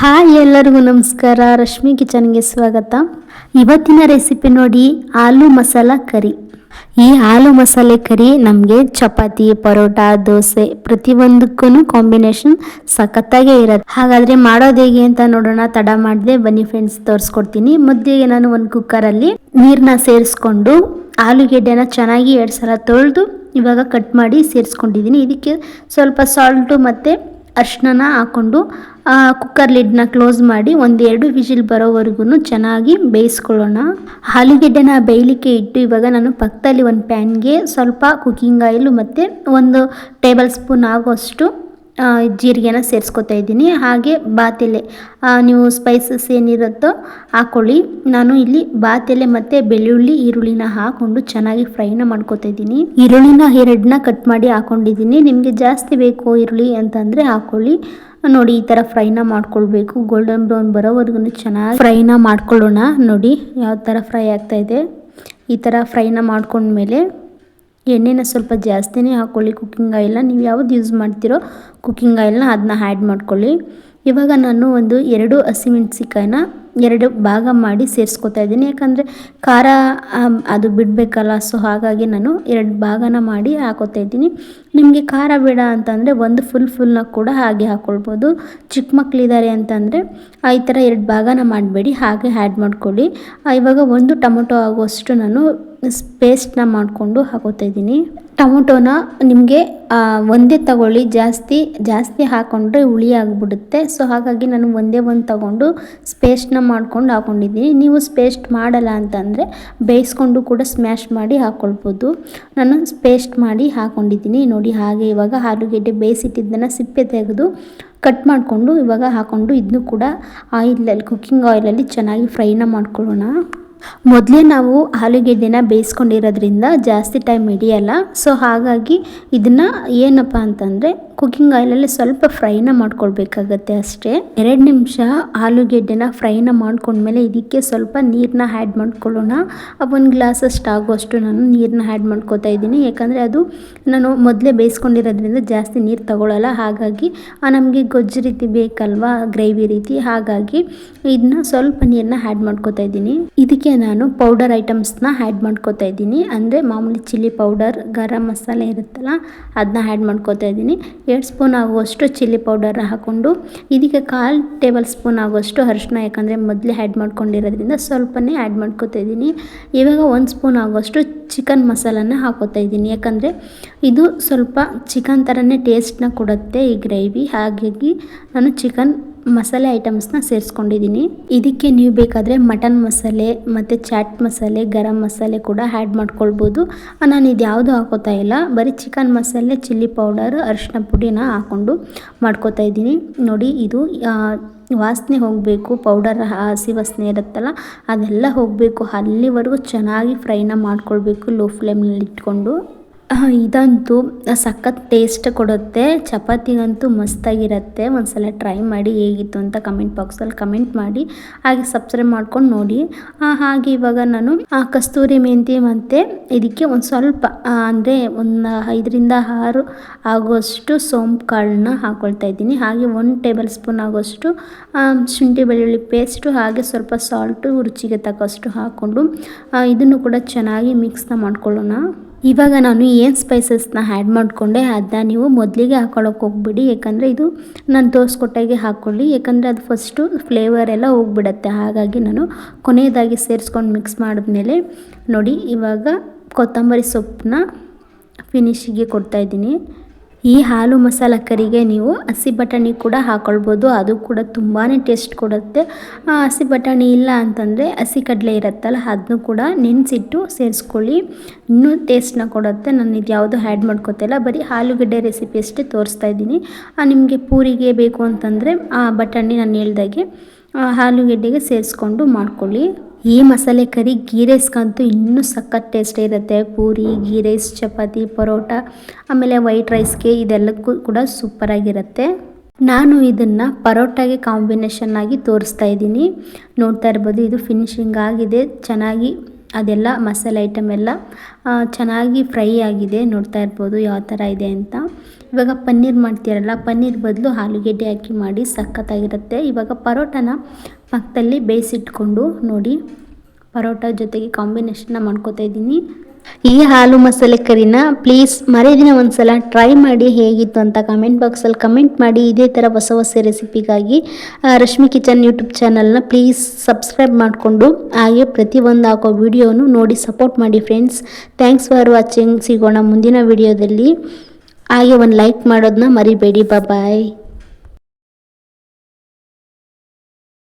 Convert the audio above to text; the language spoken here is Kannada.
ಹಾಯ್ ಎಲ್ಲರಿಗೂ ನಮಸ್ಕಾರ. ರಶ್ಮಿ ಕಿಚನ್ಗೆ ಸ್ವಾಗತ. ಇವತ್ತಿನ ರೆಸಿಪಿ ನೋಡಿ, ಆಲೂ ಮಸಾಲ ಕರಿ. ಈ ಆಲೂ ಮಸಾಲೆ ಕರಿ ನಮಗೆ ಚಪಾತಿ, ಪರೋಟ, ದೋಸೆ ಪ್ರತಿಯೊಂದಕ್ಕೂ ಕಾಂಬಿನೇಷನ್ ಸಖತ್ತಾಗೇ ಇರುತ್ತೆ. ಹಾಗಾದರೆ ಮಾಡೋದು ಹೇಗೆ ಅಂತ ನೋಡೋಣ. ತಡ ಮಾಡಿದೆ ಬನ್ನಿ ಫ್ರೆಂಡ್ಸ್ ತೋರಿಸ್ಕೊಡ್ತೀನಿ. ಮುದ್ದೆಗೆ ನಾನು ಒಂದು ಕುಕ್ಕರಲ್ಲಿ ನೀರನ್ನ ಸೇರಿಸ್ಕೊಂಡು ಆಲೂಗೆಡ್ಡೆನ ಚೆನ್ನಾಗಿ ಎರಡು ಸಲ ತೊಳೆದು ಇವಾಗ ಕಟ್ ಮಾಡಿ ಸೇರಿಸ್ಕೊಂಡಿದ್ದೀನಿ. ಇದಕ್ಕೆ ಸ್ವಲ್ಪ ಸಾಲ್ಟು ಮತ್ತು ಅರ್ಶಿನ ಹಾಕ್ಕೊಂಡು ಕುಕ್ಕರ್ ಲಿಡ್ನ ಕ್ಲೋಸ್ ಮಾಡಿ ಒಂದೆರಡು ವಿಜಿಲ್ ಬರೋವರೆಗೂ ಚೆನ್ನಾಗಿ ಬೇಯಿಸ್ಕೊಳ್ಳೋಣ. ಆಲೂಗೆಡ್ಡೆನ ಬೇಯಲಿಕ್ಕೆ ಇಟ್ಟು ಇವಾಗ ನಾನು ಪಕ್ಕದಲ್ಲಿ ಒಂದು ಪ್ಯಾನ್ಗೆ ಸ್ವಲ್ಪ ಕುಕ್ಕಿಂಗ್ ಆಯಿಲು ಮತ್ತು ಒಂದು ಟೇಬಲ್ ಸ್ಪೂನ್ ಆಗೋಷ್ಟು ಜೀರಿಗೆನ ಸೇರಿಸ್ಕೊತಾ ಇದ್ದೀನಿ. ಹಾಗೆ ಬಾತೆಲೆ ನೀವು ಸ್ಪೈಸಸ್ ಏನಿರುತ್ತೋ ಹಾಕ್ಕೊಳ್ಳಿ ನಾನು ಇಲ್ಲಿ ಬಾತೆಲೆ ಮತ್ತು ಬೆಳ್ಳುಳ್ಳಿ, ಈರುಳ್ಳಿನ ಹಾಕ್ಕೊಂಡು ಚೆನ್ನಾಗಿ ಫ್ರೈನ ಮಾಡ್ಕೊತಾ ಇದ್ದೀನಿ. ಈರುಳ್ಳಿನ ಎರಡನ್ನ ಕಟ್ ಮಾಡಿ ಹಾಕ್ಕೊಂಡಿದ್ದೀನಿ ನಿಮಗೆ ಜಾಸ್ತಿ ಬೇಕು ಈರುಳ್ಳಿ ಅಂತಂದರೆ ಹಾಕ್ಕೊಳ್ಳಿ ನೋಡಿ, ಈ ಥರ ಫ್ರೈನ ಮಾಡ್ಕೊಳ್ಬೇಕು. ಗೋಲ್ಡನ್ ಬ್ರೌನ್ ಬರೋವರೆಗೂ ಚೆನ್ನಾಗಿ ಫ್ರೈನ ಮಾಡ್ಕೊಳ್ಳೋಣ. ನೋಡಿ, ಯಾವ ಥರ ಫ್ರೈ ಆಗ್ತಾ ಇದೆ. ಈ ಥರ ಫ್ರೈನ ಮಾಡ್ಕೊಂಡ್ಮೇಲೆ ಎಣ್ಣೆನ ಸ್ವಲ್ಪ ಜಾಸ್ತಿನೇ ಹಾಕ್ಕೊಳ್ಳಿ ಕುಕ್ಕಿಂಗ್ ಆಯಿಲ್ನ ನೀವು ಯಾವ್ದು ಯೂಸ್ ಮಾಡ್ತೀರೋ ಕುಕ್ಕಿಂಗ್ ಆಯಿಲ್ನ ಅದನ್ನ ಆ್ಯಡ್ ಮಾಡ್ಕೊಳ್ಳಿ. ಇವಾಗ ನಾನು ಒಂದು ಎರಡು ಹಸಿಮೆಣ್ಸಿಕಾಯಿನ ಎರಡು ಭಾಗ ಮಾಡಿ ಸೇರಿಸ್ಕೊತಾ ಇದ್ದೀನಿ. ಯಾಕಂದರೆ ಖಾರ ಅದು ಬಿಡಬೇಕಲ್ಲ ಸೊ ಹಾಗಾಗಿ ನಾನು ಎರಡು ಭಾಗನ ಮಾಡಿ ಹಾಕೋತಾ ಇದ್ದೀನಿ. ನಿಮಗೆ ಖಾರ ಬೇಡ ಅಂತಂದರೆ ಒಂದು ಫುಲ್ ಫುಲ್ನ ಕೂಡ ಹಾಗೆ ಹಾಕ್ಕೊಳ್ಬೋದು ಚಿಕ್ಕ ಮಕ್ಕಳಿದ್ದಾರೆ ಅಂತಂದರೆ ಈ ಥರ ಎರಡು ಭಾಗನ ಮಾಡಬೇಡಿ, ಹಾಗೆ ಆ್ಯಡ್ ಮಾಡ್ಕೊಳ್ಳಿ. ಇವಾಗ ಒಂದು ಟೊಮೊಟೊ ಆಗುವಷ್ಟು ನಾನು ಪೇಸ್ಟ್ನ ಮಾಡಿಕೊಂಡು ಹಾಕೋತಾ ಇದ್ದೀನಿ. ಟೊಮೊಟೊನ ನಿಮಗೆ ಒಂದೇ ತಗೊಳ್ಳಿ. ಜಾಸ್ತಿ ಜಾಸ್ತಿ ಹಾಕ್ಕೊಂಡ್ರೆ ಹುಳಿ ಆಗಿಬಿಡುತ್ತೆ. ಸೊ ಹಾಗಾಗಿ ನಾನು ಒಂದೇ ಒಂದು ತಗೊಂಡು ಸ್ಪೇಸ್ಟ್ನ ಮಾಡ್ಕೊಂಡು ಹಾಕ್ಕೊಂಡಿದ್ದೀನಿ ನೀವು ಸ್ಪೇಸ್ಟ್ ಮಾಡಲ್ಲ ಅಂತಂದರೆ ಬೇಯಿಸ್ಕೊಂಡು ಕೂಡ ಸ್ಮ್ಯಾಶ್ ಮಾಡಿ ಹಾಕ್ಕೊಳ್ಬೋದು ನಾನು ಸ್ಪೇಸ್ಟ್ ಮಾಡಿ ಹಾಕ್ಕೊಂಡಿದ್ದೀನಿ ನೋಡಿ, ಹಾಗೆ ಇವಾಗ ಆಲೂಗೆಡ್ಡೆ ಬೇಯಿಸಿಟ್ಟಿದ್ದನ್ನು ಸಿಪ್ಪೆ ತೆಗೆದು ಕಟ್ ಮಾಡಿಕೊಂಡು ಇವಾಗ ಹಾಕ್ಕೊಂಡು ಇದನ್ನು ಕೂಡ ಆಯಿಲಲ್ಲಿ ಕುಕ್ಕಿಂಗ್ ಆಯಿಲಲ್ಲಿ ಚೆನ್ನಾಗಿ ಫ್ರೈನ ಮಾಡ್ಕೊಳ್ಳೋಣ. ಮೊದಲೇ ನಾವು ಆಲೂಗೆಡ್ಡೆನ ಬೇಯಿಸ್ಕೊಂಡಿರೋದ್ರಿಂದ ಜಾಸ್ತಿ ಟೈಮ್ ಹಿಡಿಯಲ್ಲ. ಸೊ ಹಾಗಾಗಿ ಇದನ್ನು ಏನಪ್ಪ ಅಂತಂದರೆ ಕುಕ್ಕಿಂಗ್ ಆಯಿಲಲ್ಲಿ ಸ್ವಲ್ಪ ಫ್ರೈನ ಮಾಡ್ಕೊಳ್ಬೇಕಾಗತ್ತೆ ಅಷ್ಟೇ. ಎರಡು ನಿಮಿಷ ಆಲೂಗೆಡ್ಡೆನ ಫ್ರೈನ ಮಾಡ್ಕೊಂಡ್ಮೇಲೆ ಇದಕ್ಕೆ ಸ್ವಲ್ಪ ನೀರನ್ನ ಆ್ಯಡ್ ಮಾಡ್ಕೊಳ್ಳೋಣ. ಒಂದು ಗ್ಲಾಸಷ್ಟು ಆಗುವಷ್ಟು ನಾನು ನೀರನ್ನ ಆ್ಯಡ್ ಮಾಡ್ಕೋತಾ ಇದ್ದೀನಿ. ಯಾಕಂದರೆ ಅದು ನಾನು ಮೊದಲೇ ಬೇಯಿಸ್ಕೊಂಡಿರೋದ್ರಿಂದ ಜಾಸ್ತಿ ನೀರು ತಗೊಳ್ಳಲ್ಲ ಹಾಗಾಗಿ ನಮಗೆ ಗೊಜ್ಜು ರೀತಿ ಬೇಕಲ್ವಾ ಗ್ರೇವಿ ರೀತಿ. ಹಾಗಾಗಿ ಇದನ್ನ ಸ್ವಲ್ಪ ನೀರನ್ನ ಆ್ಯಡ್ ಮಾಡ್ಕೋತಾ ಇದ್ದೀನಿ. ಇದಕ್ಕೆ ನಾನು ಪೌಡರ್ ಐಟಮ್ಸ್ನ ಆ್ಯಡ್ ಮಾಡ್ಕೋತಾ ಇದ್ದೀನಿ. ಅಂದರೆ ಮಾಮೂಲಿ ಚಿಲ್ಲಿ ಪೌಡರ್ ಗರಂ ಮಸಾಲೆ ಇರುತ್ತಲ್ಲ ಅದನ್ನ ಆ್ಯಡ್ ಮಾಡ್ಕೋತಾ ಇದ್ದೀನಿ. ಎರಡು ಸ್ಪೂನ್ ಆಗುವಷ್ಟು ಚಿಲ್ಲಿ ಪೌಡರ್ನ ಹಾಕ್ಕೊಂಡು, ಇದಕ್ಕೆ ಕಾಲು ಟೇಬಲ್ ಸ್ಪೂನ್ ಆಗುವಷ್ಟು ಅರಿಶಿನ ಯಾಕಂದರೆ ಮೊದಲೇ ಆ್ಯಡ್ ಮಾಡ್ಕೊಂಡಿರೋದ್ರಿಂದ ಸ್ವಲ್ಪನೇ ಆ್ಯಡ್ ಮಾಡ್ಕೋತಾ ಇದ್ದೀನಿ. ಇವಾಗ ಒಂದು ಸ್ಪೂನ್ ಆಗುವಷ್ಟು ಚಿಕನ್ ಮಸಾಲನ ಹಾಕೋತಾ ಇದ್ದೀನಿ. ಯಾಕಂದರೆ ಇದು ಸ್ವಲ್ಪ ಚಿಕನ್ ಥರನೇ ಟೇಸ್ಟ್ನ ಕೊಡುತ್ತೆ ಈ ಗ್ರೇವಿ ಹಾಗಾಗಿ ನಾನು ಚಿಕನ್ ಮಸಾಲೆ ಐಟಮ್ಸ್ನ ಸೇರಿಸ್ಕೊಂಡಿದ್ದೀನಿ ಇದಕ್ಕೆ ನೀವು ಬೇಕಾದರೆ ಮಟನ್ ಮಸಾಲೆ ಮತ್ತು ಚಾಟ್ ಮಸಾಲೆ ಗರಂ ಮಸಾಲೆ ಕೂಡ ಆ್ಯಡ್ ಮಾಡ್ಕೊಳ್ಬೋದು. ನಾನು ಇದು ಯಾವುದು ಹಾಕೋತಾ ಇಲ್ಲ. ಬರೀ ಚಿಕನ್ ಮಸಾಲೆ ಚಿಲ್ಲಿ ಪೌಡರ್ ಅರಿಶಿನ ಪುಡಿನ ಹಾಕ್ಕೊಂಡು ಮಾಡ್ಕೋತಾ ಇದ್ದೀನಿ ನೋಡಿ ಇದು ವಾಸನೆ ಹೋಗಬೇಕು ಪೌಡರ್ ಹಸಿ ವಾಸನೆ ಇರುತ್ತಲ್ಲ, ಅದೆಲ್ಲ ಹೋಗಬೇಕು. ಅಲ್ಲಿವರೆಗೂ ಚೆನ್ನಾಗಿ ಫ್ರೈನ ಮಾಡ್ಕೊಳ್ಬೇಕು ಲೋ ಫ್ಲೇಮ್ನಲ್ಲಿ ಇಟ್ಕೊಂಡು. ಇದಂತೂ ಸಖತ್ ಟೇಸ್ಟ್ ಕೊಡುತ್ತೆ. ಚಪಾತಿಗಂತೂ ಮಸ್ತಾಗಿರುತ್ತೆ. ಒಂದ್ಸಲ ಟ್ರೈ ಮಾಡಿ ಹೇಗಿತ್ತು ಅಂತ ಕಮೆಂಟ್ ಬಾಕ್ಸಲ್ಲಿ ಕಮೆಂಟ್ ಮಾಡಿ. ಹಾಗೆ ಸಬ್ಸ್ಕ್ರೈಬ್ ಮಾಡ್ಕೊಂಡು ನೋಡಿ. ಹಾಗೆ ಇವಾಗ ನಾನು ಕಸ್ತೂರಿ ಮೆಂತಿ ಮತ್ತು ಇದಕ್ಕೆ ಒಂದು ಸ್ವಲ್ಪ ಅಂದರೆ ಒಂದು ಐದರಿಂದ ಆರು ಆಗುವಷ್ಟು ಸೋಂಪು ಕಾಳನ್ನ ಹಾಕ್ಕೊಳ್ತಾ ಇದ್ದೀನಿ. ಹಾಗೆ ಒಂದು ಟೇಬಲ್ ಸ್ಪೂನ್ ಆಗುವಷ್ಟು ಆ, ಶುಂಠಿ ಬೆಳ್ಳುಳ್ಳಿ ಪೇಸ್ಟು ಹಾಗೆ ಸ್ವಲ್ಪ ಸಾಲ್ಟು ರುಚಿಗೆ ತಕ್ಕಷ್ಟು ಹಾಕ್ಕೊಂಡು ಇದನ್ನು ಕೂಡ ಚೆನ್ನಾಗಿ ಮಿಕ್ಸ್ನ ಮಾಡ್ಕೊಳ್ಳೋಣ. ಇವಾಗ ನಾನು ಏನು ಸ್ಪೈಸಸ್ನ ಆ್ಯಡ್ ಮಾಡಿಕೊಂಡೆ ಅದನ್ನ ನೀವು ಮೊದಲಿಗೆ ಹಾಕೊಳ್ಳೋಕೆ ಹೋಗ್ಬಿಡಿ ಯಾಕಂದರೆ ಇದು ನಾನು ತೋರಿಸ್ಕೊಟ್ಟಾಗೆ ಹಾಕ್ಕೊಳ್ಳಿ ಯಾಕಂದರೆ ಅದು ಫಸ್ಟು ಫ್ಲೇವರ್ ಎಲ್ಲ ಹೋಗ್ಬಿಡತ್ತೆ. ಹಾಗಾಗಿ ನಾನು ಕೊನೆಯದಾಗಿ ಸೇರಿಸ್ಕೊಂಡು ಮಿಕ್ಸ್ ಮಾಡಿದ್ಮೇಲೆ ನೋಡಿ ಇವಾಗ ಕೊತ್ತಂಬರಿ ಸೊಪ್ಪನ್ನ ಫಿನಿಶಿಗೆ ಕೊಡ್ತಾ ಇದ್ದೀನಿ. ಈ ಹಾಲು ಮಸಾಲ ಕರಿಗೆ ನೀವು ಹಸಿ ಬಟಾಣಿ ಕೂಡ ಹಾಕ್ಕೊಳ್ಬೋದು ಅದು ಕೂಡ ತುಂಬಾ ಟೇಸ್ಟ್ ಕೊಡುತ್ತೆ. ಹಸಿ ಬಟಾಣಿ ಇಲ್ಲ ಅಂತಂದರೆ ಹಸಿ ಕಡಲೆ ಇರುತ್ತಲ್ಲ ಅದನ್ನು ಕೂಡ ನೆನೆಸಿಟ್ಟು ಸೇರಿಸ್ಕೊಳ್ಳಿ. ಇನ್ನೂ ಟೇಸ್ಟ್ನ ಕೊಡುತ್ತೆ. ನಾನು ಇದು ಯಾವುದು ಆ್ಯಡ್ ಮಾಡ್ಕೋತಿಲ್ಲ ಬರೀ ಆಲೂಗಡ್ಡೆ ರೆಸಿಪಿ ಅಷ್ಟೇ ತೋರಿಸ್ತಾ ಇದ್ದೀನಿ. ನಿಮಗೆ ಪೂರಿಗೆ ಬೇಕು ಅಂತಂದರೆ ಆ ಬಟಾಣಿ ನಾನು ಹೇಳ್ದಾಗೆ ಆಲೂಗೆಡ್ಡೆಗೆ ಸೇರಿಸ್ಕೊಂಡು ಮಾಡ್ಕೊಳ್ಳಿ. ಈ ಮಸಾಲೆ ಕರಿ ಗೀ ರೈಸ್ಗಂತೂ ಇನ್ನೂ ಸಖತ್ ಟೇಸ್ಟ್ ಇರುತ್ತೆ. ಪೂರಿ ಗೀ ರೈಸ್ ಚಪಾತಿ, ಪರೋಟ, ಆಮೇಲೆ ವೈಟ್ ರೈಸ್ಗೆ ಇದೆಲ್ಲಕ್ಕೂ ಕೂಡ ಸೂಪರಾಗಿರುತ್ತೆ ನಾನು ಇದನ್ನು ಪರೋಟಾಗೆ ಕಾಂಬಿನೇಷನ್ ಆಗಿ ತೋರಿಸ್ತಾ ಇದ್ದೀನಿ. ನೋಡ್ತಾ ಇರ್ಬೋದು, ಇದು ಫಿನಿಶಿಂಗ್ ಆಗಿದೆ. ಚೆನ್ನಾಗಿ ಅದೆಲ್ಲ ಮಸಾಲೆ ಐಟಮ್ ಎಲ್ಲ ಚೆನ್ನಾಗಿ ಫ್ರೈ ಆಗಿದೆ. ನೋಡ್ತಾ ಇರ್ಬೋದು, ಯಾವ ಥರ ಇದೆ ಅಂತ. ಇವಾಗ ಪನ್ನೀರ್ ಮಾಡ್ತೀರಲ್ಲ, ಪನ್ನೀರ್ ಬದಲು ಆಲೂಗೆಡ್ಡೆ ಹಾಕಿ ಮಾಡಿ ಸಖತ್ತಾಗಿರುತ್ತೆ. ಇವಾಗ ಪರೋಟನ ಪಕ್ಕದಲ್ಲಿ ಬೇಯಿಸಿಟ್ಕೊಂಡು ನೋಡಿ, ಪರೋಟ ಜೊತೆಗೆ ಕಾಂಬಿನೇಷನ್ನ ಮಾಡ್ಕೋತಾ ಇದ್ದೀನಿ. ಈ ಹಾಲು ಮಸಾಲೆ ಕರಿನ ಪ್ಲೀಸ್ ಮರೆದಿನ ಒಂದ್ಸಲ ಟ್ರೈ ಮಾಡಿ ಹೇಗಿತ್ತು ಅಂತ ಕಮೆಂಟ್ ಬಾಕ್ಸಲ್ಲಿ ಕಮೆಂಟ್ ಮಾಡಿ. ಇದೇ ಥರ ಹೊಸ ಹೊಸ ರೆಸಿಪಿಗಾಗಿ ರಶ್ಮಿ ಕಿಚನ್ ಯೂಟ್ಯೂಬ್ ಚಾನಲ್ನ ಪ್ಲೀಸ್ ಸಬ್ಸ್ಕ್ರೈಬ್ ಮಾಡಿಕೊಂಡು, ಹಾಗೆ ಪ್ರತಿಯೊಂದು ಹಾಕೋ ವಿಡಿಯೋನು ನೋಡಿ ಸಪೋರ್ಟ್ ಮಾಡಿ ಫ್ರೆಂಡ್ಸ್ ಥ್ಯಾಂಕ್ಸ್ ಫಾರ್ ವಾಚಿಂಗ್ ಸಿಗೋಣ ಮುಂದಿನ ವಿಡಿಯೋದಲ್ಲಿ ಹಾಗೆ ಒಂದು ಲೈಕ್ ಮಾಡೋದನ್ನ ಮರಿಬೇಡಿ ಬಾಯ್